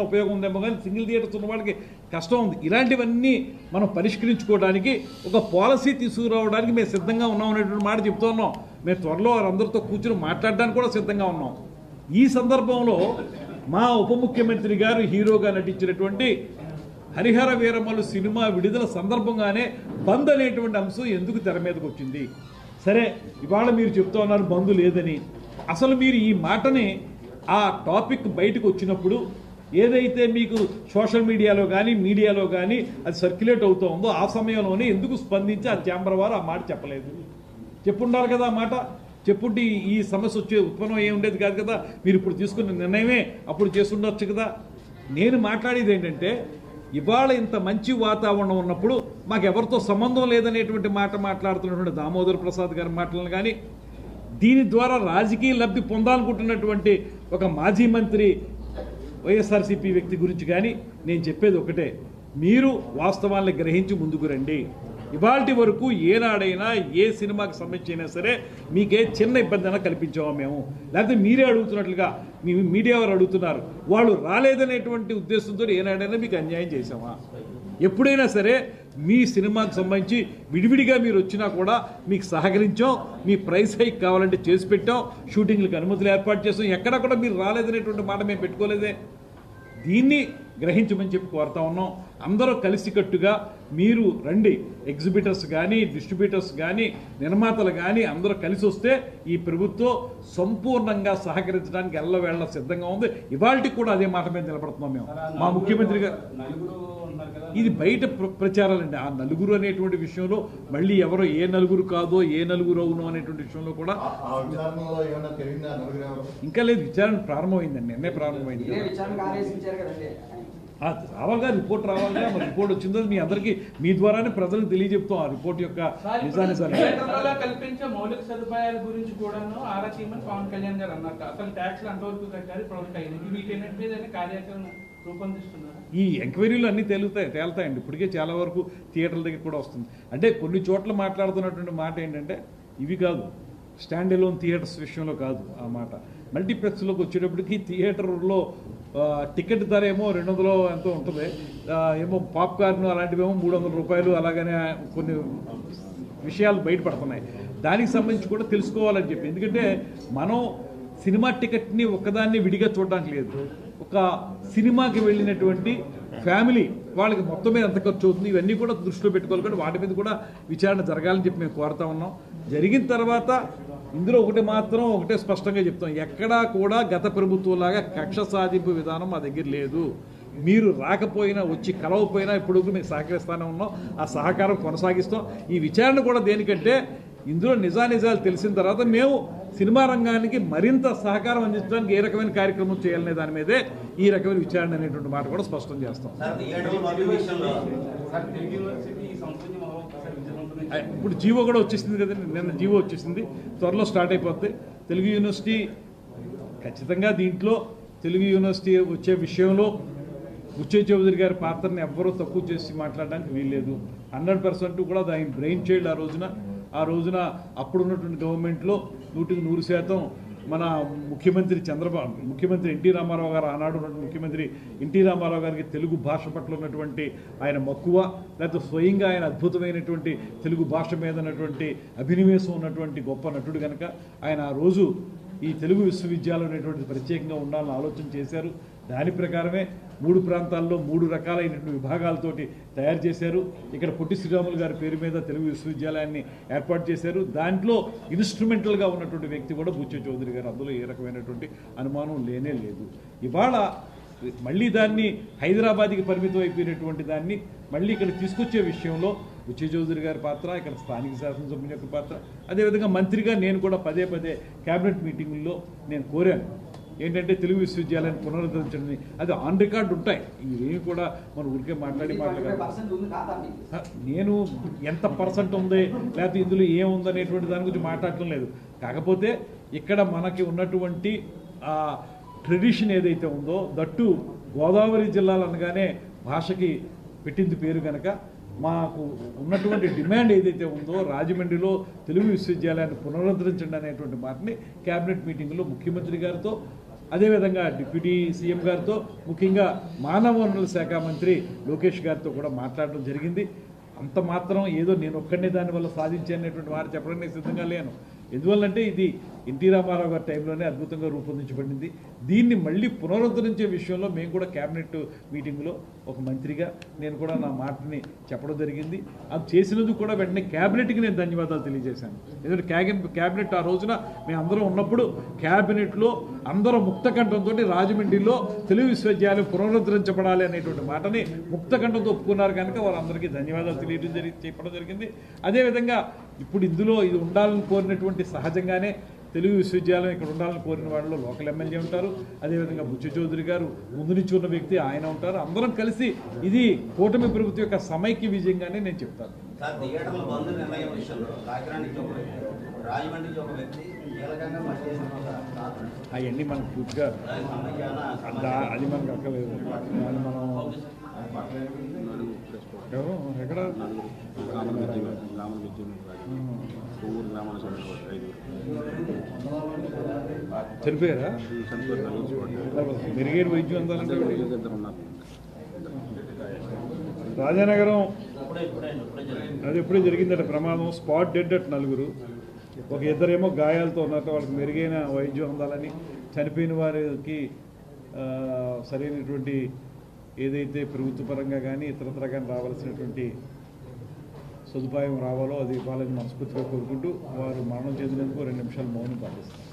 ఉపయోగం ఉందేమో కానీ సింగిల్ థియేటర్స్ ఉన్న వాళ్ళకి కష్టం ఉంది. ఇలాంటివన్నీ మనం పరిష్కరించుకోవడానికి ఒక పాలసీ తీసుకురావడానికి మేము సిద్ధంగా ఉన్నాం అనేటువంటి మాట చెప్తున్నాం మేము త్వరలో వారందరితో కూర్చుని మాట్లాడడానికి కూడా సిద్ధంగా ఉన్నాం. ఈ సందర్భంలో మా ఉప ముఖ్యమంత్రి గారు హీరోగా నటించినటువంటి హరిహర వీరమలు సినిమా విడుదల సందర్భంగానే బంద్ అనేటువంటి అంశం ఎందుకు తెర మీదకి వచ్చింది? సరే ఇవాళ మీరు చెప్తా ఉన్నారు బంద్ లేదని. అసలు మీరు ఈ మాటని ఆ టాపిక్ బయటకు వచ్చినప్పుడు ఏదైతే మీకు సోషల్ మీడియాలో కానీ మీడియాలో కానీ అది సర్క్యులేట్ అవుతూ ఉందో ఆ సమయంలోనే ఎందుకు స్పందించి ఆ ఛాంబర్ వారు ఆ మాట చెప్పలేదు? చెప్పుండాలి కదా ఆ మాట. చెప్పుంటే ఈ- సమస్య వచ్చే ఉత్పన్నం ఏమి ఉండేది కాదు కదా. మీరు ఇప్పుడు తీసుకున్న నిర్ణయమే అప్పుడు చేస్తుండొచ్చు కదా. నేను మాట్లాడేది ఏంటంటే ఇవాళ ఇంత మంచి వాతావరణం ఉన్నప్పుడు మాకు ఎవరితో సంబంధం లేదనేటువంటి మాట మాట్లాడుతున్నటువంటి దామోదర్ ప్రసాద్ గారి మాటలను కానీ దీని ద్వారా రాజకీయ లబ్ధి పొందాలనుకుంటున్నటువంటి ఒక మాజీ మంత్రి వైఎస్ఆర్సీపీ వ్యక్తి గురించి కానీ నేను చెప్పేది ఒకటే. మీరు వాస్తవాన్ని గ్రహించి ముందుకు రండి. ఇవాటి వరకు ఏనాడైనా ఏ సినిమాకి సంబంధించినా సరే మీకే చిన్న ఇబ్బంది అయినా కల్పించామా మేము? లేకపోతే మీరే అడుగుతున్నట్లుగా మీ మీడియా వారు అడుగుతున్నారు. వాళ్ళు రాలేదనేటువంటి ఉద్దేశంతో ఏనాడైనా మీకు అన్యాయం చేసామా ఎప్పుడైనా సరే మీ సినిమాకి సంబంధించి విడివిడిగా మీరు వచ్చినా కూడా మీకు సహకరించాం మీ ప్రైస్ హైక్ కావాలంటే చేసి పెట్టాం షూటింగ్లకు అనుమతులు ఏర్పాటు చేసాం ఎక్కడా కూడా మీరు రాలేదనేటువంటి మాట మేము పెట్టుకోలేదే. దీన్ని గ్రహించమని చెప్పి కోరుతా ఉన్నాం. అందరూ కలిసికట్టుగా మీరు రండి. ఎగ్జిబిటర్స్ కానీ డిస్ట్రిబ్యూటర్స్ కానీ నిర్మాతలు కానీ అందరూ కలిసి వస్తే ఈ ప్రభుత్వం సంపూర్ణంగా సహకరించడానికి ఎల్లవేళ సిద్ధంగా ఉంది. ఇవాళకి కూడా అదే మాట మీద నిలబడుతున్నాం మేము. మా ముఖ్యమంత్రి గారు ఇది బయట ప్ర- ప్రచారాలండి. ఆ నలుగురు అనేటువంటి విషయంలో మళ్ళీ ఎవరో ఏ నలుగురు కాదో ఏ నలుగురు అవును అనేటువంటి విషయంలో కూడా ఇంకా లేదు. విచారణ ప్రారంభమైందండి. నిన్నే ప్రారంభమైంది. ఇదే విచారణకు ఆదేశించారు కదండి. ఆ, రావాలిగా రిపోర్ట్ రావాలిగా మరి రిపోర్ట్ వచ్చిందో మీ అందరికీ మీ ద్వారానే ప్రజలకు తెలియజెప్తాం ఆ రిపోర్ట్ యొక్క నిజానిజాలు థియేటర్లలో కల్పించే మౌలిక సదుపాయాల గురించి కూడాను ఆరా పవన్ కళ్యాణ్ గారు అన్నారు. అసలు ట్యాక్స్ అంతవరకు కట్టారు. అయింది వీటన్నిటి మీద కార్యాచరణ ఈ ఎంక్వైరీలు అన్నీ తేలుతాయి తేలుతాయండి. ఇప్పటికే చాలా వరకు థియేటర్ల దగ్గర కూడా వస్తుంది. అంటే కొన్ని చోట్ల మాట్లాడుతున్నటువంటి మాట ఏంటంటే ఇవి కాదు. స్టాండ్ ఎలోన్ థియేటర్స్ విషయంలో కాదు ఆ మాట. మల్టీప్లెక్స్లోకి వచ్చేటప్పటికి థియేటర్లో టికెట్ ధర ఏమో రెండు వందలు ఎంతో ఉంటుంది. ఏమో పాప్కార్న్ అలాంటివేమో మూడు వందల రూపాయలు అలాగనే కొన్ని విషయాలు బయటపడుతున్నాయి. దానికి సంబంధించి కూడా తెలుసుకోవాలని చెప్పి. ఎందుకంటే మనం సినిమా టికెట్ని ఒక్కదాన్ని విడిగా చూడడానికి లేదు. ఒక సినిమాకి వెళ్ళినటువంటి ఫ్యామిలీ వాళ్ళకి మొత్తం మీద ఎంత ఖర్చు అవుతుంది? ఇవన్నీ కూడా దృష్టిలో పెట్టుకోవాలి కానీ వాటి మీద కూడా విచారణ జరగాలని చెప్పి మేము కోరుతా ఉన్నాం. జరిగిన తర్వాత ఇందులో ఒకటి మాత్రం ఒకటే స్పష్టంగా చెప్తాం. ఎక్కడా కూడా గత ప్రభుత్వంలాగా కక్ష సాధింపు విధానం మా దగ్గర లేదు. మీరు రాకపోయినా వచ్చి కలవకపోయినా ఇప్పుడు మేము సహకరిస్తానే ఉన్నాం. ఆ సహకారం కొనసాగిస్తాం. ఈ విచారణ కూడా దేనికంటే ఇందులో నిజానిజాలు తెలిసిన తర్వాత మేము సినిమా రంగానికి మరింత సహకారం అందించడానికి ఏ రకమైన కార్యక్రమం చేయాలనే దాని మీదే ఈ రకమైన విచారణ అనేటువంటి మాట కూడా స్పష్టం చేస్తాం. ఇప్పుడు జీవో కూడా వచ్చేసింది కదండి నిన్న జీవో వచ్చేసింది. త్వరలో స్టార్ట్ అయిపోద్ది. తెలుగు యూనివర్సిటీ ఖచ్చితంగా దీంట్లో తెలుగు యూనివర్సిటీ వచ్చే విషయంలో బుచ్చే చౌదరి గారి పాత్రని ఎవ్వరూ తక్కువ చేసి మాట్లాడడానికి వీల్లేదు. హండ్రెడ్ పర్సెంట్ కూడా దాని బ్రెయిన్ చైల్డ్ ఆ రోజున. ఆ రోజున అప్పుడున్నటువంటి గవర్నమెంట్లో నూటికి నూరు శాతం మన ముఖ్యమంత్రి చంద్రబాబు ముఖ్యమంత్రి ఎన్టీ రామారావు గారు ఆనాడు ఉన్నటువంటి ముఖ్యమంత్రి ఎన్టీ రామారావు గారికి తెలుగు భాష పట్ల ఉన్నటువంటి ఆయన మక్కువ లేకపోతే స్వయంగా ఆయన అద్భుతమైనటువంటి తెలుగు భాష మీద ఉన్నటువంటి అభినివేశం ఉన్నటువంటి గొప్ప నటుడు కనుక ఆయన ఆ రోజు ఈ తెలుగు విశ్వవిద్యాలయం అనేటువంటిది ప్రత్యేకంగా ఉండాలని ఆలోచన చేశారు. దాని ప్రకారమే మూడు ప్రాంతాల్లో మూడు రకాలైనటువంటి విభాగాలతోటి తయారు చేశారు. ఇక్కడ పొట్టి శ్రీరాములు గారి పేరు మీద తెలుగు విశ్వవిద్యాలయాన్ని ఏర్పాటు చేశారు. దాంట్లో ఇన్స్ట్రుమెంటల్గా ఉన్నటువంటి వ్యక్తి కూడా బుచ్చ చౌదరి గారు. అందులో ఏ రకమైనటువంటి అనుమానం లేనే లేదు. ఇవాళ మళ్ళీ దాన్ని హైదరాబాద్కి పరిమితం అయిపోయినటువంటి దాన్ని మళ్ళీ ఇక్కడ తీసుకొచ్చే విషయంలో బుచ్చే చౌదరి గారి పాత్ర ఇక్కడ స్థానిక శాసనసభ్యుని యొక్క పాత్ర. అదేవిధంగా మంత్రిగా నేను కూడా పదే పదే కేబినెట్ మీటింగుల్లో నేను కోరాను. ఏంటంటే తెలుగు విశ్వవిద్యాలయాన్ని పునరుద్ధరించండి అది ఆన్ రికార్డ్ ఉంటాయి. ఇవేమి కూడా మనం ఊరికే మాట్లాడి మాట్లాడాలి నేను ఎంత పర్సెంట్ ఉంది లేకపోతే ఇందులో ఏముంది అనేటువంటి దాని గురించి మాట్లాడటం లేదు. కాకపోతే ఇక్కడ మనకి ఉన్నటువంటి ట్రెడిషన్ ఏదైతే ఉందో దట్టు గోదావరి జిల్లాలు అనగానే భాషకి పెట్టింది పేరు కనుక మాకు ఉన్నటువంటి డిమాండ్ ఏదైతే ఉందో రాజమండ్రిలో తెలుగు విశ్వవిద్యాలయాన్ని పునరుద్ధరించండి అనేటువంటి మాటని కేబినెట్ మీటింగ్లో ముఖ్యమంత్రి గారితో అదేవిధంగా డిప్యూటీ సీఎం గారితో ముఖ్యంగా మానవ వనరుల శాఖ మంత్రి లోకేష్ గారితో కూడా మాట్లాడడం జరిగింది. అంత మాత్రం ఏదో నేను ఒక్కడనే దానివల్ల సాధించానటువంటి వారు చెప్పడానికి సిద్ధంగా లేను. ఎందువల్లంటే ఇది ఎన్టీ రామారావు గారి టైంలోనే అద్భుతంగా రూపొందించబడింది. దీన్ని మళ్ళీ పునరుద్ధరించే విషయంలో మేము కూడా క్యాబినెట్ మీటింగ్లో ఒక మంత్రిగా నేను కూడా నా మాటని చెప్పడం జరిగింది. అది చేసినందుకు కూడా వెంటనే క్యాబినెట్కి నేను ధన్యవాదాలు తెలియజేశాను. ఎందుకంటే క్యాబిన్ క్యాబినెట్ ఆ రోజున మేము అందరం ఉన్నప్పుడు క్యాబినెట్లో అందరూ ముక్తకంఠంతో రాజమండ్రిలో తెలుగు విశ్వవిద్యాలయం పునరుద్ధరించబడాలి అనేటువంటి మాటని ముక్తకంఠంతో ఒప్పుకున్నారు కనుక వారందరికీ ధన్యవాదాలు తెలియడం జరిగి చెప్పడం జరిగింది. అదేవిధంగా ఇప్పుడు ఇందులో ఇది ఉండాలని కోరినటువంటి సహజంగానే తెలుగు విశ్వవిద్యాలయం ఇక్కడ ఉండాలని కోరిన వాళ్ళలో లోకల్ ఎమ్మెల్యే ఉంటారు. అదేవిధంగా బుచ్చి చౌదరి గారు ముందు నుంచి ఉన్న వ్యక్తి ఆయన ఉంటారు. అందరం కలిసి ఇది కూటమి ప్రభుత్వం యొక్క సమైక్య విజయంగానే నేను చెప్తాను. అవన్నీ మనకు పూర్తిగా అది మనకు అక్కర్లేదు. దాన్ని మనం ఎక్కడ? గ్రామాల చెందిన ఐదుగురు చనిపోయారా? చనిపోయిన నలుగురు మెరుగైన వైద్యం అందాలంటే ఇద్దరు ఉన్నారు. రాజానగరం అది ఎప్పుడే జరిగిందట ప్రమాదం. స్పాట్ డెడ్ అట్ నలుగురు. ఒక ఇద్దరేమో గాయాలతో ఉన్నట్టు వాళ్ళకి మెరుగైన వైద్యం అందాలని చనిపోయిన వారికి సరైనటువంటి ఏదైతే ప్రభుత్వ పరంగా కానీ ఇతరత్ర కానీ రావాల్సినటువంటి సదుపాయం రావాలో అది ఇవ్వాలని మనస్ఫూర్తిగా కోరుకుంటూ వారు మరణం చెందినందుకు రెండు నిమిషాలు మౌనం పాటిస్తారు